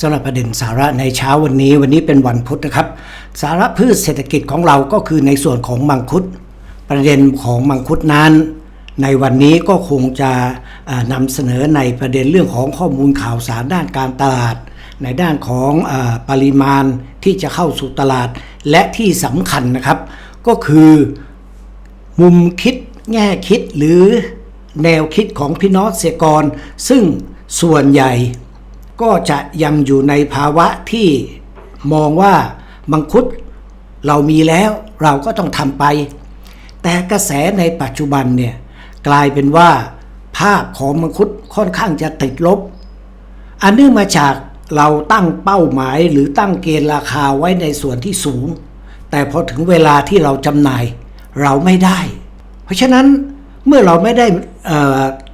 สำหรับประเด็นสาระในเช้าวันนี้วันนี้เป็นวันพุธนะครับ สาระพืชเศรษฐกิจของเราก็คือในส่วนของมังคุด ประเด็นของมังคุดนั้น ในวันนี้ก็คงจะนำเสนอในประเด็นเรื่องของข้อมูลข่าวสารด้านการตลาด ในด้านของออปริมาณที่จะเข้าสู่ตลาด และที่สำคัญนะครับ ก็คือมุมคิดแง่คิดหรือแนวคิดของพี่น้องเกษตรกร ซึ่งส่วนใหญ่ ก็จะยังอยู่ในภาวะที่มองว่ามังคุดเรามีแล้วเราก็ต้องทำไป แต่กระแสในปัจจุบันเนี่ยกลายเป็นว่า ภาพของมังคุดค่อนข้างจะติดลบ อันเนื่องมาจากเราตั้งเป้าหมายหรือตั้งเกณฑ์ราคาไว้ในส่วนที่สูง แต่พอถึงเวลาที่เราจำหน่าย เราไม่ได้ เพราะฉะนั้นเมื่อเราไม่ได้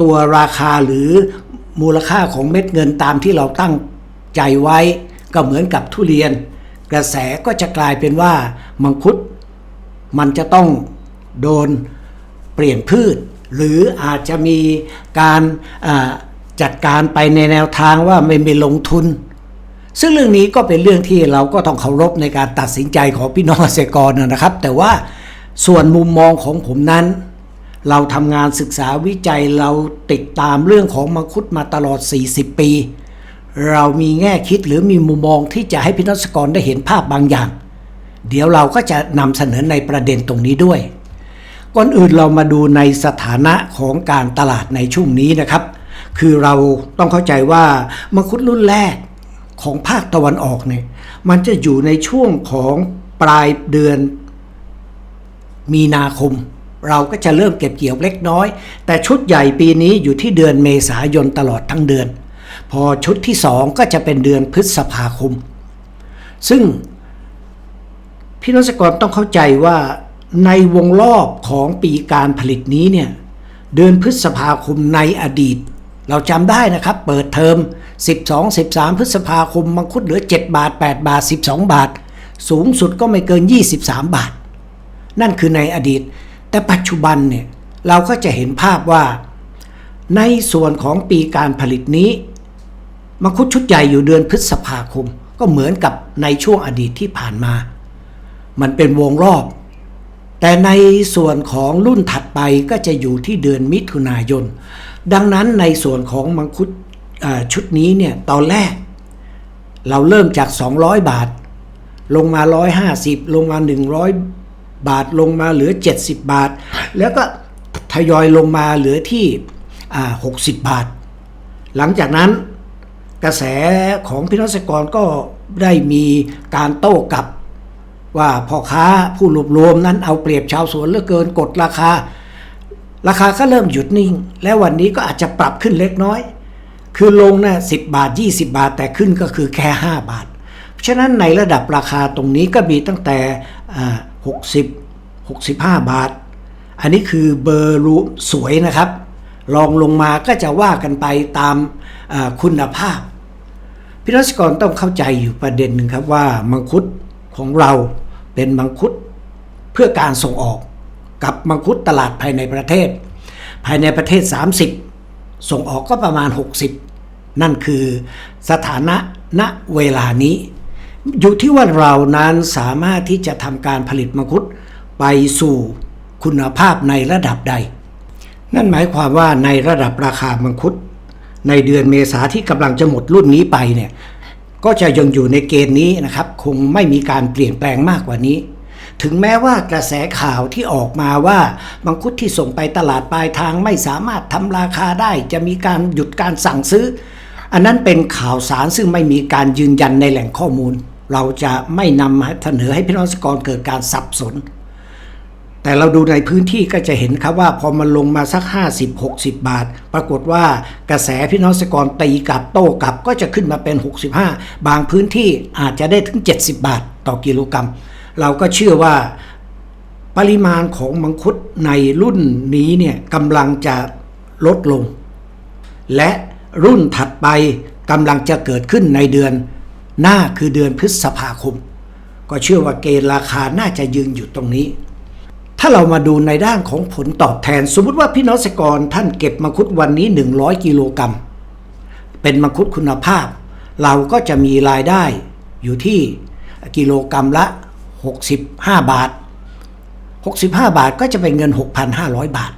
ตัวราคาหรือ มูลค่าของเม็ดเงินตามที่เราตั้งใจไว้ ก็เหมือนกับทุเรียน กระแสก็จะกลายเป็นว่ามังคุด มันจะต้องโดนเปลี่ยนพืช หรืออาจจะมีการจัดการไปในแนวทางว่าไม่ไปลงทุน ซึ่งเรื่องนี้ก็เป็นเรื่องที่เราก็ต้องเคารพในการตัดสินใจของพี่น้องเกษตรกรนะครับ แต่ว่าส่วนมุมมองของผมนั้น เราทำงานศึกษาวิจัยเราติดตามเรื่องของมังคุดมาตลอด 40 ปี เรามีแง่คิดหรือมีมุมมองที่จะให้พี่น้องเกษกรได้เห็นภาพบางอย่าง เดี๋ยวเราก็จะนำเสนอในประเด็นตรงนี้ด้วย ก่อนอื่นเรามาดูในสถานะของการตลาดในช่วงนี้นะครับ คือเราต้องเข้าใจว่ามังคุดรุ่นแรกของภาคตะวันออกเนี่ยมันจะอยู่ในช่วงของปลายเดือนมีนาคม เราก็จะเริ่มเก็บเกี่ยวเล็กน้อย แต่ชุดใหญ่ปีนี้อยู่ที่เดือนเมษายนตลอดทั้งเดือน พอชุดที่สองก็จะเป็นเดือนพฤษภาคม ซึ่งพี่น้องเกษตรกรต้องเข้าใจว่าในวงรอบของปีการผลิตนี้เนี่ยเดือนพฤษภาคมในอดีต เราจำได้นะครับ เปิดเทอม 12 13 พฤษภาคมมังคุดเหลือ 7 บาท 8 บาท 12 บาท สูงสุดก็ไม่เกิน 23 บาท นั่นคือในอดีต แต่ปัจจุบันเนี่ยเราก็จะเห็นภาพว่า ในส่วนของปีการผลิตนี้ มังคุดชุดใหญ่อยู่เดือนพฤษภาคม ก็เหมือนกับในช่วงอดีตที่ผ่านมา มันเป็นวงรอบ แต่ในส่วนของรุ่นถัดไปก็จะอยู่ที่เดือนมิถุนายน ดังนั้นในส่วนของมังคุดชุดนี้เนี่ยตอนแรก เราเริ่มจาก 200 บาท ลงมา 150 ลงมา 100 บาทลงมาเหลือ 70 บาท แล้วก็ทยอยลงมาเหลือที่อ่า60บาท หลังจากนั้นกระแสของพี่น้องเกษตรกรก็ได้มีการโต้กลับ ว่าพ่อค้าผู้รวบรวมนั้นเอาเปรียบชาวสวนเหลือเกินกดราคา ราคาก็เริ่มหยุดนิ่ง และวันนี้ก็อาจจะปรับขึ้นเล็กน้อย คือลงนะ่ะสิบาท 20 บาท แต่ขึ้นก็คือแค่ 5 บาทเพราะฉะนั้นในระดับราคาตรงนี้ก็มีตั้งแต่ 60 65 บาท อันนี้คือเบอร์รูสวยนะครับ ลองลงมาก็จะว่ากันไปตามคุณภาพพี่รัศกรต้องเข้าใจอยู่ประเด็นหนึ่งครับว่ามังคุดของเราเป็นมังคุดเพื่อการส่งออกกับมังคุดตลาดภายในประเทศ ภายในประเทศ 30 ส่งออกก็ประมาณ 60 นั่นคือสถานะณเวลานี้ อยู่ที่ว่าเรานั้นสามารถที่จะทำการผลิตมังคุดไปสู่คุณภาพในระดับใด นั่นหมายความว่าในระดับราคามังคุด ในเดือนเมษาที่กำลังจะหมดรุ่นนี้ไปเนี่ยก็จะยังอยู่ในเกณฑ์นี้นะครับ คงไม่มีการเปลี่ยนแปลงมากกว่านี้ ถึงแม้ว่ากระแสข่าวที่ออกมาว่ามังคุดที่ส่งไปตลาดปลายทางไม่สามารถทำราคาได้ จะมีการหยุดการสั่งซื้อ อันนั้นเป็นข่าวสารซึ่งไม่มีการยืนยันในแหล่งข้อมูล เราจะไม่นำมาเสนอให้พี่น้องเกรเกิดการสับสน แต่เราดูในพื้นที่ก็จะเห็นครับว่าพอมันลงมาสัก 50 60 บาท ปรากฏว่ากระแสพี่น้องเกรกรตีกลับโต้กลับก็จะขึ้นมาเป็น 65 บางพื้นที่อาจจะได้ถึง 70 บาทต่อกิโลกรัม เราก็เชื่อว่าปริมาณของมังคุดในรุ่นนี้เนี่ยกำลังจะลดลง และรุ่นถัดไปกำลังจะเกิดขึ้นในเดือน หน้าคือเดือนพฤษภาคม ก็เชื่อว่าเกณฑ์ราคาน่าจะยืนอยู่ตรงนี้ ถ้าเรามาดูในด้านของผลตอบแทน สมมติว่าพี่น้องเกษตรกรท่านเก็บมังคุดวันนี้ 100 กิโลกรัม เป็นมังคุดคุณภาพ เราก็จะมีรายได้อยู่ที่กิโลกรรัมละ 65 บาท 65 บาทก็จะเป็นเงิน 6,500 บาท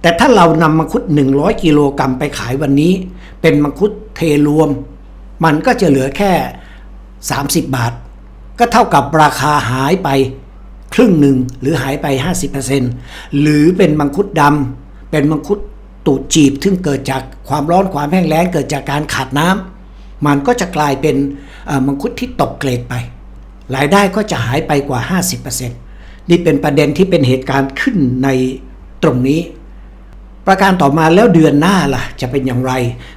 แต่ถ้าเรานำมังคุด 100 กิโลกรัมไปขายวันนี้ เป็นมังคุดเทรวม มันก็จะเหลือแค่ 30 บาท ก็เท่ากับราคาหายไปครึ่งหนึ่งหรือหายไป 50%หรือเป็นมังคุดดำเป็นมังคุดตูดจีบซึ่งเกิดจากความร้อนความแห้งแล้งเกิดจากการขาดน้ำมันก็จะกลายเป็นมังคุดที่ตกเกรดไป รายได้ก็จะหายไปกว่า 50%นี่เป็นประเด็นที่เป็นเหตุการณ์ขึ้นในตรงนี้ ประการต่อมาแล้วเดือนหน้าล่ะ จะเป็นอย่างไร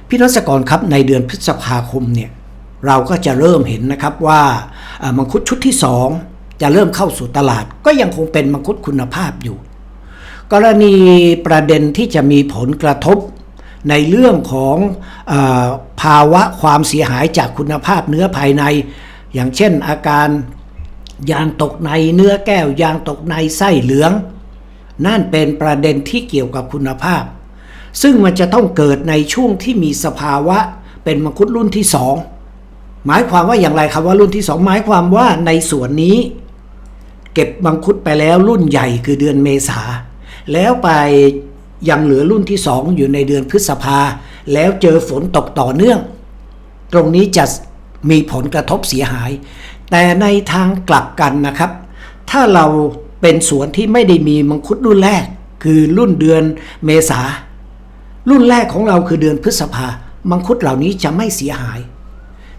พี่รัศกรครับในเดือนพฤษภาคมเนี่ย เราก็จะเริ่มเห็นนะครับว่ามังคุดชุดที่ 2 จะเริ่มเข้าสู่ตลาด ก็ยังคงเป็นมังคุดคุณภาพอยู่ กรณีประเด็นที่จะมีผลกระทบในเรื่องของออภาวะความเสียหายจากคุณภาพเนื้อภายใน อย่างเช่นอาการยางตกในเนื้อแก้วยางตกในไส้เหลือง นั่นเป็นประเด็นที่เกี่ยวกับคุณภาพ ซึ่งมันจะต้องเกิดในช่วงที่มีสภาวะเป็นมังคุดรุ่นที่สอง หมายความว่าอย่างไรครับว่ารุ่นที่สองหมายความว่าในส่วนนี้ เก็บมังคุดไปแล้วรุ่นใหญ่คือเดือนเมษา แล้วไปยังเหลือรุ่นที่สองอยู่ในเดือนพฤษภา แล้วเจอฝนตกต่อเนื่อง ตรงนี้จะมีผลกระทบเสียหาย แต่ในทางกลับกันนะครับ ถ้าเราเป็นสวนที่ไม่ได้มีมังคุดรุ่นแรก คือรุ่นเดือนเมษา รุ่นแรกของเราคือเดือนพฤษภามังคุดเหล่านี้จะไม่เสียหาย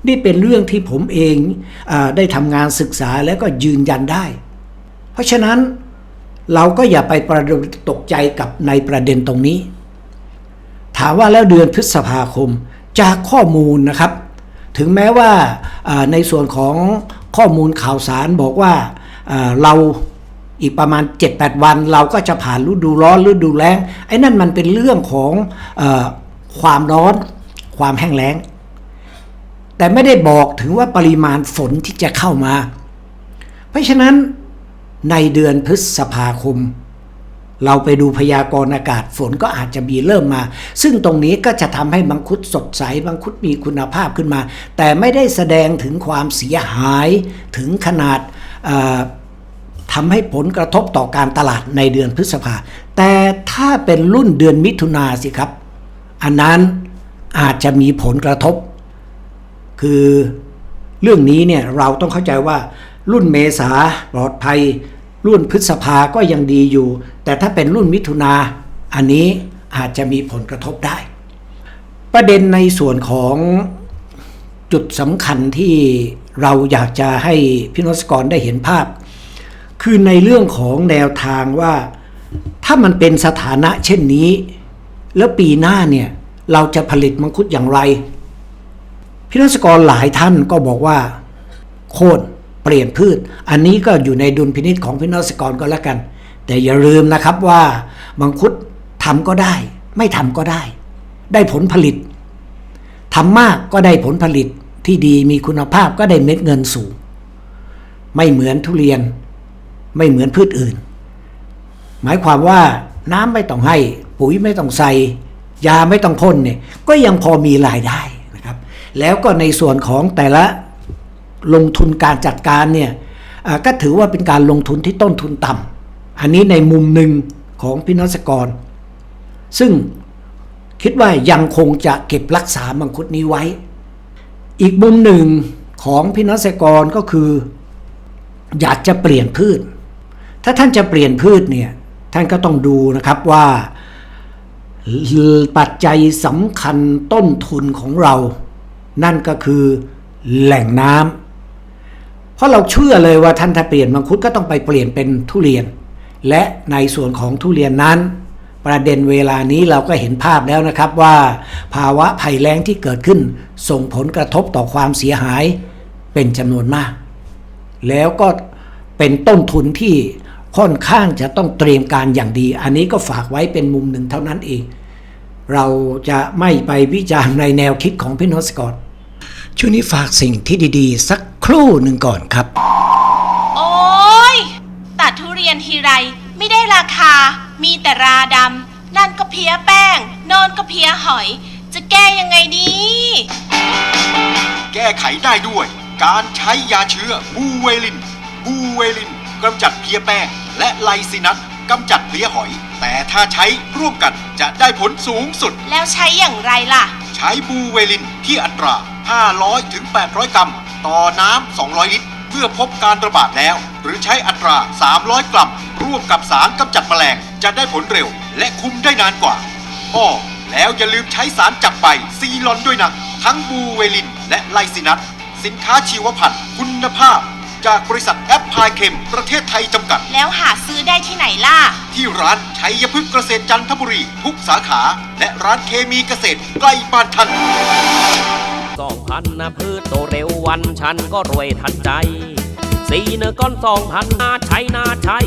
นี่เป็นเรื่องที่ผมเองอได้ทำงานศึกษาแล้วก็ยืนยันได้ เพราะฉะนั้นเราก็อย่าไปประดตกใจกับในประเด็นตรงนี้ ถามว่าแล้วเดือนพฤษภาคมจากข้อมูลนะครับ ถึงแม้ว่าในส่วนของข้อมูลข่าวสารบอกว่าเราอีกประมาณ 7-8 วัน เราก็จะผ่านฤดูร้อนฤดูแล้งไอ้นั่นมันเป็นเรื่องของอความร้อนความแห้งแล้ง แต่ไม่ได้บอกถึงว่าปริมาณฝนที่จะเข้ามา เพราะฉะนั้นในเดือนพฤษภาคม เราไปดูพยากรณ์อากาศฝนก็อาจจะมีเริ่มมา ซึ่งตรงนี้ก็จะทำให้มังคุดสดใสมังคุดมีคุณภาพขึ้นมา แต่ไม่ได้แสดงถึงความเสียหายถึงขนาดทำให้ผลกระทบต่อการตลาดในเดือนพฤษภา แต่ถ้าเป็นรุ่นเดือนมิถุนาสิครับ อันนั้นอาจจะมีผลกระทบ คือเรื่องนี้เนี่ยเราต้องเข้าใจว่ารุ่นเมษาปลอดภัย รุ่นพฤษภาก็ยังดีอยู่ แต่ถ้าเป็นรุ่นมิถุนาอันนี้อาจจะมีผลกระทบได้ ประเด็นในส่วนของจุดสำคัญที่เราอยากจะให้พี่นสกรได้เห็นภาพ คือในเรื่องของแนวทางว่า ถ้ามันเป็นสถานะเช่นนี้ แล้วปีหน้าเนี่ยเราจะผลิตมังคุดอย่างไร พี่นักกรหลายท่านก็บอกว่า โค่นเปลี่ยนพืช อันนี้ก็อยู่ในดุลพินิษของพี่นักกรก็แล้วกัน แต่อย่าลืมนะครับว่ามังคุดทำก็ได้ ไม่ทำก็ได้ ได้ผลผลิตทำมากก็ได้ผลผลิตที่ดีมีคุณภาพก็ได้เม็ดเงินสูง ไม่เหมือนทุเรียน ไม่เหมือนพืชอื่น หมายความว่าน้ำไม่ต้องให้ ปุ๋ยไม่ต้องใส่ยาไม่ต้องพ่นเนี่ยก็ยังพอมีรายได้ แล้วก็ในส่วนของแต่ละลงทุนการจัดการเนี่ยก็ถือว่าเป็นการลงทุนที่ต้นทุนต่ำอันนี้ในมุมหนึ่งของพี่นักกร ซึ่งคิดว่ายังคงจะเก็บรักษามังคุดนี้ไว้ อีกมุมหนึ่งของพี่นักกรก็คือ อยากจะเปลี่ยนพืช ถ้าท่านจะเปลี่ยนพืชเนี่ยท่านก็ต้องดูนะครับว่าปัจจัยสำคัญต้นทุนของเรา นั่นก็คือแหล่งน้ำเพราะเราเชื่อเลยว่าท่านถ้าเปลี่ยนมังคุดก็ต้องไปเปลี่ยนเป็นทุเรียน และในส่วนของทุเรียนนั้น ประเด็นเวลานี้เราก็เห็นภาพแล้วนะครับว่า ภาวะภัยแล้งที่เกิดขึ้น ส่งผลกระทบต่อความเสียหายเป็นจำนวนมาก แล้วก็เป็นต้นทุนที่ค่อนข้างจะต้องเตรียมการอย่างดี อันนี้ก็ฝากไว้เป็นมุมหนึ่งเท่านั้นเอง เราจะไม่ไปวิจารณ์ในแนวคิดของพี่โนสกอต ช่วงนี้ฝากสิ่งที่ดีๆ สักครู่หนึ่งก่อนครับ โอ้ยตัดทุเรียนทีไรไม่ได้ราคา มีแต่ราดำ นั่นก็เพี้ยแป้งโนอนก็เพี้ยหอย จะแก้ยังไงดี แก้ไขได้ด้วย การใช้ยาเชื้อบูเวลิน บูเวลินกำจัดเพลียแป้ง และไลซินัสกำจัดเพลียหอย แต่ถ้าใช้ร่วมกันจะได้ผลสูงสุด แล้วใช้อย่างไรล่ะ ใช้บูเวลินที่อัตรา 500ถึง800 กรัม ต่อน้ำ 200 ลิตร เมื่อพบการระบาดแล้ว หรือใช้อัตรา 300 กรัม ร่วมกับสารกำจัดแมลง จะได้ผลเร็ว และคุมได้นานกว่าอ้อแล้วอย่าลืมใช้สารจับใบซีลอนด้วยนะ ทั้งบูเวลิน และไลซินัส สินค้าชีวพันธุ์คุณภาพ จากบริษัทแอปพลายเคมประเทศไทยจำกัด แล้วหาซื้อได้ที่ไหนล่ะ ที่ร้านชัยพฤกษ์เกษตรจันทบุรีทุกสาขา และร้านเคมีเกษตรใกล้บ้านท่าน สองพันนะพืชโตเร็ววันฉันก็รวยทันใจ สีเนื้อก้อนสองพันนาใช้นาใช้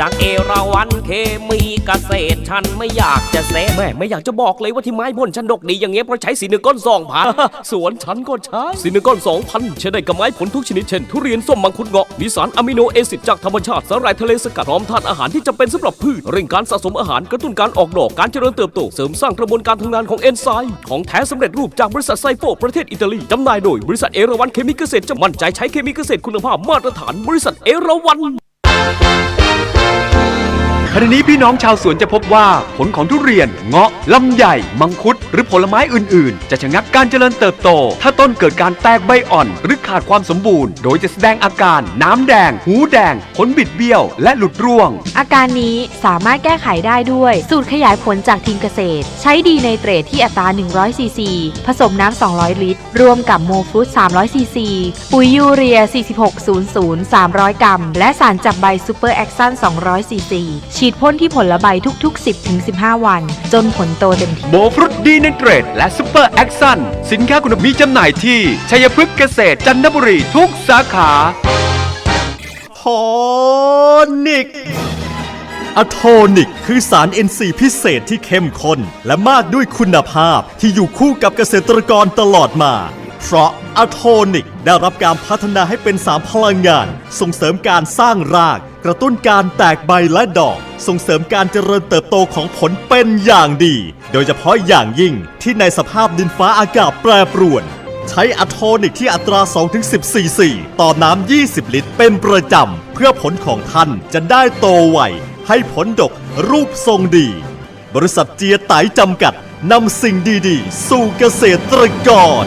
จากเอราวันเคมีเกษตรฉันไม่อยากจะเซแม่ไม่อยากจะบอกเลยว่าที่ไม้ผลฉันดกดีอย่างเงี้ยเพราะใช้สีเนื้อก้อนสองพันสวนฉันก็ใช้สีเนื้อก้อนสองพันใช้ได้กับไม้ผลทุกชนิดเช่น ทุเรียนส้มมังคุดเงาะมีสารอะมิโนแอซิดจากธรรมชาติสาหร่ายทะเลสกัดพร้อมธาตุอาหารที่จำเป็นสำหรับพืชเร่งการสะสมอาหารกระตุ้นการออกดอกการเจริญเติบโตเสริมสร้างกระบวนการทำงานของเอนไซม์ของแท้สำเร็จรูปจากบริษัทไซโฟประเทศอิตาลีจำหน่ายโดยบริษัทเอราวันเคมีเกษตรจะมั่นใจใช้เคมีเกษตรคุณภาพมาตรฐานบริษัทเอราวัน Música ขณะนี้พี่น้องชาวสวนจะพบว่าผลของทุเรียน เงาะลำไยมังคุด หรือผลไม้อื่นๆ จะชะงักการเจริญเติบโต ถ้าต้นเกิดการแตกใบอ่อน หรือขาดความสมบูรณ์ โดยจะแสดงอาการ น้ำแดง หูแดง ผลบิดเบี้ยว และหลุดร่วง อาการนี้สามารถแก้ไขได้ด้วย สูตรขยายผลจากทีมเกษตร ใช้ดีในเตรดที่อัตรา100ซีซีผสมน้ำ200 ลิตร รวมกับโมฟรุต300ซีซีปุ๋ยยูเรีย 4600 300 กรัม และสารจับใบซูเปอร์แอคชั่น200ซีซีฉีดพ่นที่ผลใบทุกๆ 10-15 วัน จนผลโตเต็มที่โมฟรุตดีในเตรดและซูเปอร์แอคซันสินค้าคุณภาพมีจำหน่ายที่ ชัยพฤกษ์เกษตรจันทบุรีทุกสาขาโทนิกอะโทนิก คือสาร NC พิเศษที่เข้มข้นและมากด้วยคุณภาพที่อยู่คู่กับเกษตรกรตลอดมา เพราะอะโทนิกได้รับการพัฒนาให้เป็นสารพลังงาน ส่งเสริมการสร้างราก กระตุ้นการแตกใบและดอก ส่งเสริมการเจริญเติบโตของผลเป็นอย่างดี โดยเฉพาะอย่างยิ่งที่ในสภาพดินฟ้าอากาศแปรปรวน ใช้อะโทนิกที่อัตรา 2-10ซีซีต่อน้ำ 20 ลิตร เป็นประจำ เพื่อผลของท่านจะได้โตไวให้ผลดกรูปทรงดี บริษัทเจียไตจำกัดนำสิ่งดีๆ สู่เกษตรกร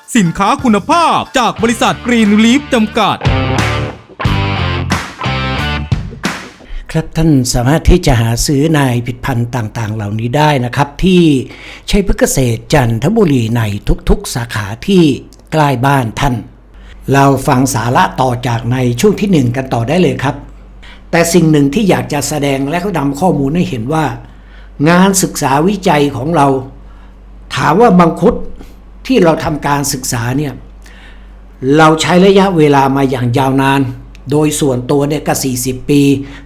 สินค้าคุณภาพจากบริษัทกรีนลีฟจำกัด ครับท่านสามารถที่จะหาซื้อในผิดพันธุ์ต่างๆ เหล่านี้ได้นะครับ ที่ชัยพฤกษ์เกษตรจันทบุรีในทุกๆ สาขาที่ใกล้บ้านท่าน เราฟังสาระต่อจากในช่วงที่หนึ่งกันต่อได้เลยครับ แต่สิ่งหนึ่งที่อยากจะแสดงและก็นำข้อมูลให้เห็นว่า งานศึกษาวิจัยของเรา ถามว่ามังคุด ที่เราทำการศึกษาเนี่ยเราใช้ระยะเวลามาอย่างยาวนาน โดยส่วนตัวเนี่ยก็40 ปี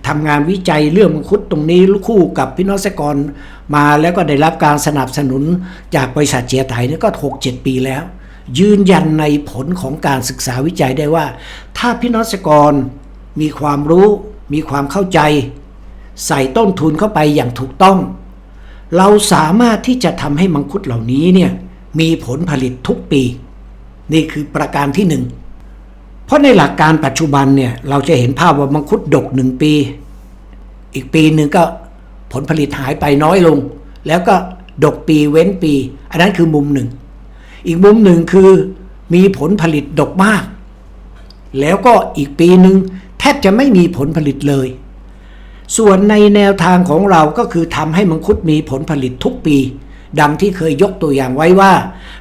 ทำงานวิจัยเรื่องมังคุดตรงนี้คู่กับพี่น้องเกษตรกรมาแล้วก็ได้รับการสนับสนุนจากบริษัทเจียไตเนี่ยก็ 6-7 ปีแล้ว ยืนยันในผลของการศึกษาวิจัยได้ว่า ถ้าพี่น้องเกษตรกรมีความรู้มีความเข้าใจ ใส่ต้นทุนเข้าไปอย่างถูกต้อง เราสามารถที่จะทำให้มังคุดเหล่านี้เนี่ย มีผลผลิตทุกปี นี่คือประการที่หนึ่งเพราะในหลักการปัจจุบันเนี่ยเราจะเห็นภาพว่ามังคุดดกหนึ่งปี อีกปีหนึ่งก็ผลผลิตหายไปน้อยลง แล้วก็ดกปีเว้นปี อันนั้นคือมุมหนึ่ง อีกมุมหนึ่งคือมีผลผลิตดกมาก แล้วก็อีกปีหนึ่งแทบจะไม่มีผลผลิตเลย ส่วนในแนวทางของเราก็คือทำให้มังคุดมีผลผลิตทุกปี ดังที่เคยยกตัวอย่างไว้ว่า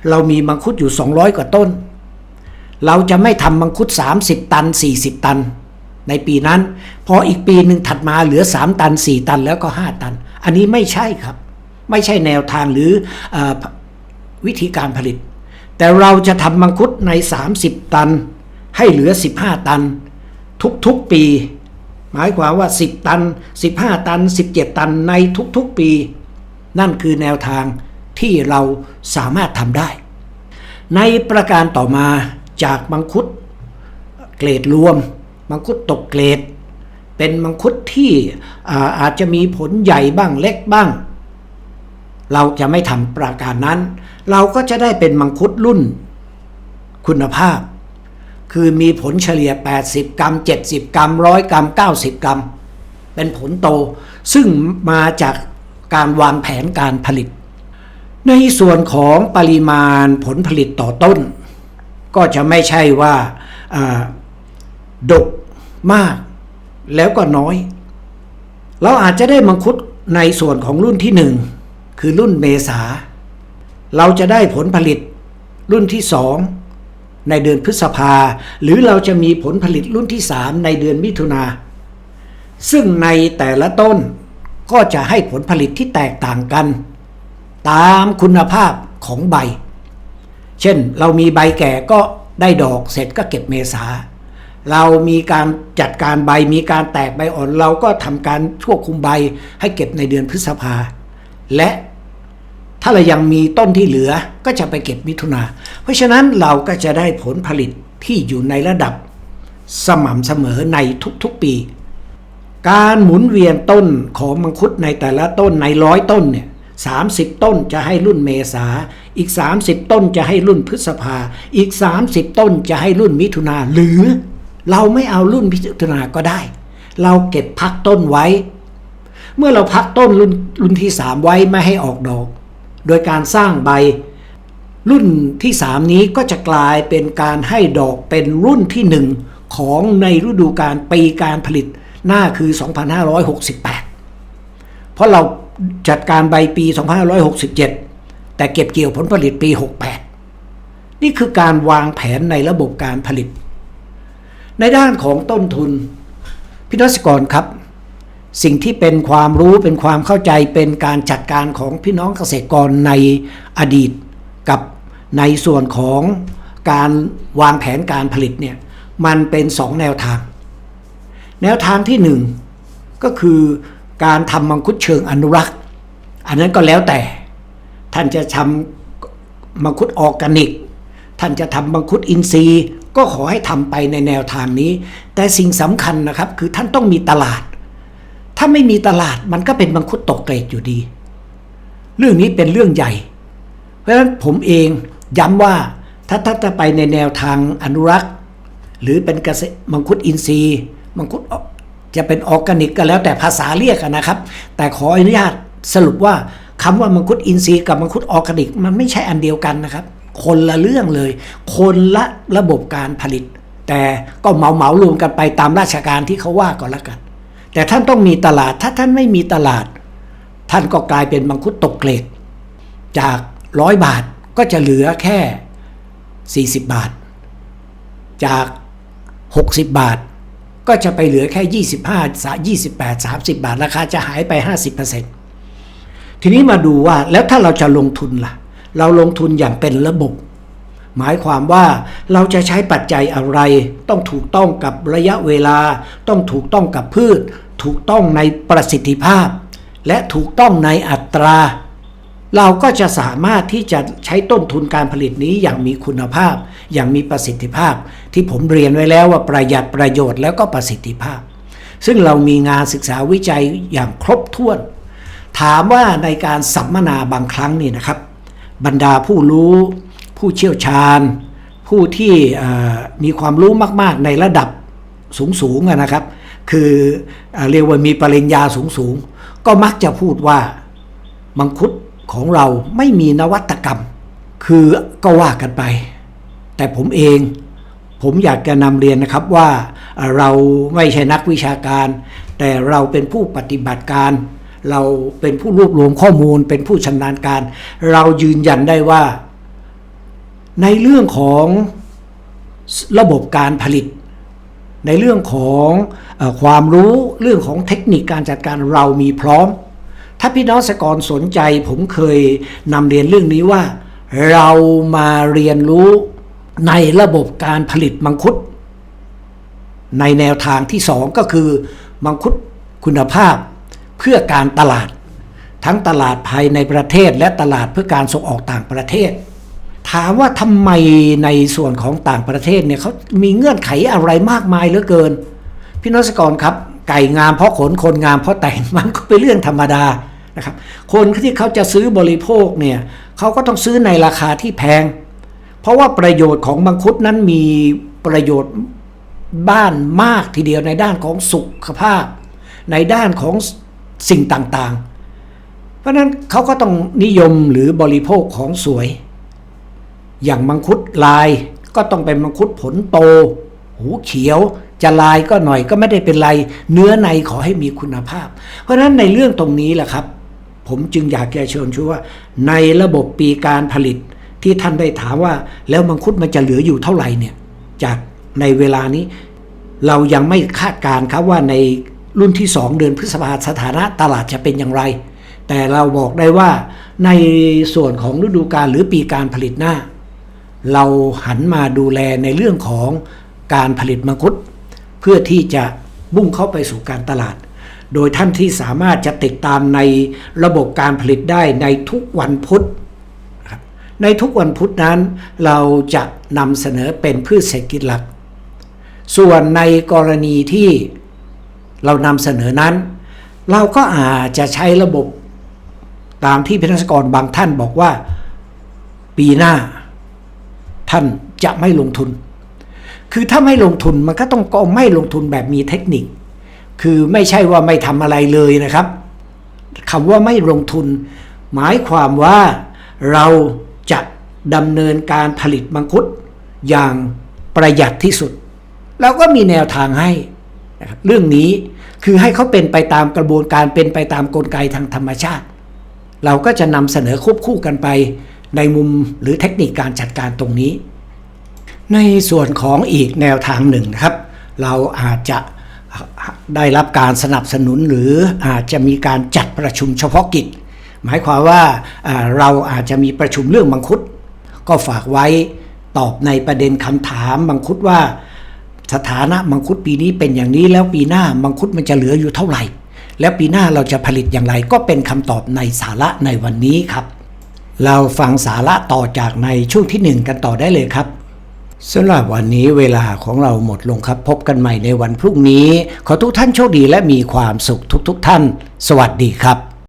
เรามีมังคุดอยู่ 200 กว่าต้น เราจะไม่ทำมังคุด 30 ตัน 40 ตัน ในปีนั้น พออีกปีหนึ่งถัดมาเหลือ 3 ตัน 4 ตันแล้วก็ 5 ตัน อันนี้ไม่ใช่ครับ ไม่ใช่แนวทางหรืออวิธีการผลิต แต่แต่เราจะทำมังคุดใน 30 ตัน ให้เหลือ 15 ตัน ทุกๆปี หมายความว่า 10 ตัน 15 ตัน 17 ตันในทุกๆปี นั่นคือแนวทางที่เราสามารถทำได้ ในประการต่อมาจากมังคุดเกรดรวม มังคุดตกเกรด เป็นมังคุดที่อาอาจจะมีผลใหญ่บ้างเล็กบ้าง เราจะไม่ทำประการนั้น เราก็จะได้เป็นมังคุดรุ่นคุณภาพ คือมีผลเฉลี่ย 80 กรัม 70 กรัม 100 กรัม 90 กรัม เป็นผลโต ซึ่งมาจาก การวางแผนการผลิต ในส่วนของปริมาณผลผลิตต่อต้น ก็จะไม่ใช่ว่าดกมาก แล้วก็น้อย เราอาจจะได้มังคุดในส่วนของรุ่นที่หนึ่งคือรุ่นเมษา เราจะได้ผลผลิตรุ่นที่สองในเดือนพฤษภา หรือเราจะมีผลผลิตรุ่นที่สามในเดือนมิถุนาซึ่งในแต่ละต้น ก็จะให้ผลผลิตที่แตกต่างกัน ตามคุณภาพของใบ เช่นเรามีใบแก่ก็ได้ดอกเสร็จก็เก็บเมษา เรามีการจัดการใบมีการแตกใบอ่อนเราก็ทำการควบคุมใบให้เก็บในเดือนพฤษภา และถ้าเรายังมีต้นที่เหลือก็จะไปเก็บมิถุนา เพราะฉะนั้นเราก็จะได้ผลผลิตที่อยู่ในระดับสม่ำเสมอในทุกๆปี การหมุนเวียนต้นของมังคุดในแต่ละต้นในร้อยต้นเนี่ยสาต้นจะให้รุ่นเมษา อีก 30 ต้นจะให้รุ่นพฤษภา อีก 30 ต้นจะให้รุ่นมิถุนาหรือเราไม่เอารุ่นมิถุนาก็ได้ เราเก็บพักต้นไว้ เมื่อเราพักต้นรุ่นรุ่นที่ 3 ไว้ไม่ให้ออกดอก โดยการสร้างใบ รุ่นที่ 3 นี้ก็จะกลายเป็นการให้ดอกเป็นรุ่นที่ 1 ของในฤดูการปีการผลิต หน้าคือ 2568 เพราะเราจัดการใบปี 2567 แต่เก็บเกี่ยวผลผลิตปี 68 นี่คือการวางแผนในระบบการผลิต ในด้านของต้นทุนพี่นักกรครับ สิ่งที่เป็นความรู้เป็นความเข้าใจเป็นการจัดการของพี่น้องเกษตรกรในอดีตกับในส่วนของการวางแผนการผลิตเนี่ยมันเป็นสองแนวทาง แนวทางที่หนึ่งก็คือการทำมังคุดเชิงอนุรักษ์ อันนั้นก็แล้วแต่ ท่านจะทำมังคุดออร์แกนิก ท่านจะทำมังคุดอินทรีย์ ก็ขอให้ทำไปในแนวทางนี้ แต่สิ่งสำคัญนะครับ คือท่านต้องมีตลาด ถ้าไม่มีตลาดมันก็เป็นมังคุดตกเกรดอยู่ดี เรื่องนี้เป็นเรื่องใหญ่ เพราะฉะนั้นผมเองย้ำว่าถ้าท่านจะไปในแนวทางอนุรักษ์ หรือเป็นเกษตรมังคุดอินทรีย์ มังคุดจะเป็นออร์แกนิกก็แล้วแต่ภาษาเรียกนะครับ แต่ขออนุญาตสรุปว่าคำว่ามังคุดอินทรีย์กับมังคุดออร์แกนิก มันไม่ใช่อันเดียวกันนะครับ คนละเรื่องเลย คนละระบบการผลิต แต่ก็เหมาเหมารวมกันไปตามราชการที่เขาว่าก็แล้วกัน แต่ท่านต้องมีตลาดถ้าท่านไม่มีตลาด ท่านก็กลายเป็นมังคุดตกเกรดจากร้อยบาทก็จะเหลือแค่ 40 บาท จาก 60 บาท ก็จะไปเหลือแค่ 25 28 30 บาท ราคาจะหายไป 50%ทีนี้มาดูว่าแล้วถ้าเราจะลงทุนล่ะ เราลงทุนอย่างเป็นระบบ หมายความว่าเราจะใช้ปัจจัยอะไร ต้องถูกต้องกับระยะเวลา ต้องถูกต้องกับพืช ถูกต้องในประสิทธิภาพ และถูกต้องในอัตรา เราก็จะสามารถที่จะใช้ต้นทุนการผลิตนี้อย่างมีคุณภาพ อย่างมีประสิทธิภาพ ที่ผมเรียนไว้แล้วว่าประหยัดประโยชน์แล้วก็ประสิทธิภาพ ซึ่งเรามีงานศึกษาวิจัยอย่างครบถ้วน ถามว่าในการสัมมนาบางครั้งนี่นะครับ บรรดาผู้รู้ ผู้เชี่ยวชาญ ผู้ที่มีความรู้มาก ๆ ในระดับสูงๆอะนะครับ คือเออเรียกว่ามีปริญญาสูงๆก็มักจะพูดว่ามังคุด ของเราไม่มีนวัตกรรม คือก็ว่ากันไป แต่ผมเองผมอยากจะนำเรียนนะครับว่าเราไม่ใช่นักวิชาการ แต่เราเป็นผู้ปฏิบัติการ เราเป็นผู้รวบรวมข้อมูล เป็นผู้ชำนาญการ เรายืนยันได้ว่า ในเรื่องของระบบการผลิต ในเรื่องของอความรู้เรื่องของเทคนิคการจัดการเรามีพร้อม ถ้าพี่น้องสกรสนใจ ผมเคยนำเรียนเรื่องนี้ว่า เรามาเรียนรู้ในระบบการผลิตมังคุด ในแนวทางที่สองก็คือ มังคุดคุณภาพเพื่อการตลาด ทั้งตลาดภายในประเทศและตลาดเพื่อการส่งออกต่างประเทศ ถามว่าทำไมในส่วนของต่างประเทศเนี่ยเขามีเงื่อนไขอะไรมากมายเหลือเกิน พี่นสกรครับ ไก่งามเพราะขนคนงามเพราะแต่งมันก็เป็นเรื่องธรรมดานะครับคนที่เขาจะซื้อบริโภคเนี่ยเขาก็ต้องซื้อในราคาที่แพง เพราะว่าประโยชน์ของมังคุดนั้นมีประโยชน์บ้านมากทีเดียวในด้านของสุขภาพ ในด้านของสิ่งต่างๆ เพราะนั้นเขาก็ต้องนิยมหรือบริโภคของสวย อย่างมังคุดลายก็ต้องเป็นมังคุดผลโต หูเขียว จะลายก็หน่อยก็ไม่ได้เป็นไร เนื้อในขอให้มีคุณภาพ เพราะฉะนั้นในเรื่องตรงนี้แหละครับ ผมจึงอยากจะเชิญชวนว่า ในระบบปีการผลิตที่ท่านได้ถามว่า แล้วมังคุดมันจะเหลืออยู่เท่าไหร่เนี่ย จากในเวลานี้ เรายังไม่คาดการครับว่าในรุ่นที่ 2 เดือนพฤษภาสถานะตลาดจะเป็นอย่างไร แต่เราบอกได้ว่าในส่วนของฤดูกาลหรือปีการผลิตหน้า เราหันมาดูแลในเรื่องของการผลิตมังคุด เพื่อที่จะมุ่งเข้าไปสู่การตลาด โดยท่านที่สามารถจะติดตามในระบบการผลิตได้ในทุกวันพุธในทุกวันพุธนั้น เราจะนำเสนอเป็นพืชเศรษฐกิจหลัก ส่วนในกรณีที่เรานำเสนอนั้น เราก็อาจจะใช้ระบบตามที่พิธีกรบางท่านบอกว่า ปีหน้า ท่านจะไม่ลงทุน คือถ้าไม่ลงทุนมันก็ต้องก็ไม่ลงทุนแบบมีเทคนิค คือไม่ใช่ว่าไม่ทำอะไรเลยนะครับคำว่าไม่ลงทุน หมายความว่าเราจะดำเนินการผลิตมังคุดอย่างประหยัดที่สุดเราก็มีแนวทางให้นะครับเรื่องนี้คือให้เขาเป็นไปตามกระบวนการเป็นไปตามกลไกทางธรรมชาติ เราก็จะนำเสนอควบคู่กันไปในมุมหรือเทคนิคการจัดการตรงนี้ ในส่วนของอีกแนวทางหนึ่งนะครับ เราอาจจะได้รับการสนับสนุนหรืออาจจะมีการจัดประชุมเฉพาะกิจ หมายความว่าเราอาจจะมีประชุมเรื่องมังคุด ก็ฝากไว้ตอบในประเด็นคำถามมังคุดว่า สถานะมังคุดปีนี้เป็นอย่างนี้แล้วปีหน้ามังคุดมันจะเหลืออยู่เท่าไหร่ แล้วปีหน้าเราจะผลิตอย่างไรก็เป็นคำตอบในสาระในวันนี้ครับ เราฟังสาระต่อจากในช่วงที่หนึ่งกันต่อได้เลยครับ สำหรับวันนี้เวลาของเราหมดลงครับ พบกันใหม่ในวันพรุ่งนี้ ขอทุกท่านโชคดีและมีความสุขทุกๆทท่าน สวัสดีครับ